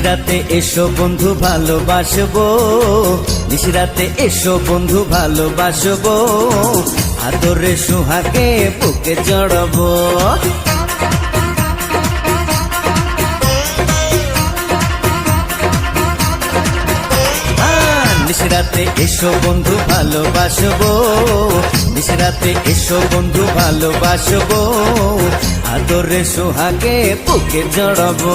নিশরাতে এসো বন্ধু, ভালোবাসবো। নিশরাতে এসো বন্ধু, ভালোবাসবো। আদরে সুহাকে বুকে জড়াবো নিশরাতে এসো বন্ধু, ভালোবাসবো। নিশরাতে এসো বন্ধু, ভালোবাসবো। আদরে সোহাগে বুকে জড়াবো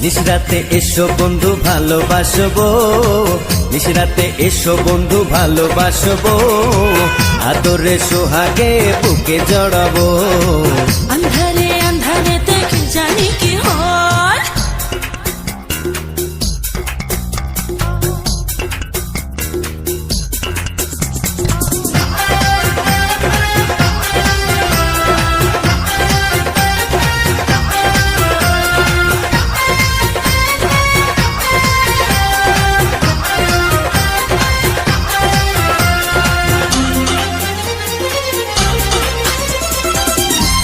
নিশরাতে এসো বন্ধু, ভালোবাসবো। নিশরাতে এসো বন্ধু, ভালোবাসবো। আদরে সোহাগে বুকে জড়াবো। আন্ধারে আন্ধারে দেখি জানি কি হয়।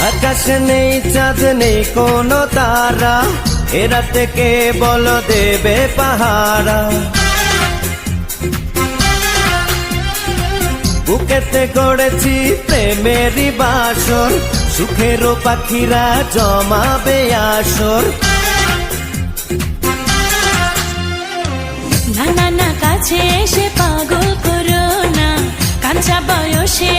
আকাশে নেই, চাঁদ নেই, কোনো তারা। এরা থেকে বল দেবে পাহারা? বুকেতে গড়েছি প্রেমেরই বাসর সুখেরও পাখিরা জমাবে আসর। না না না, কাছে এসে পাগল করো না। কাঁচা বয়সে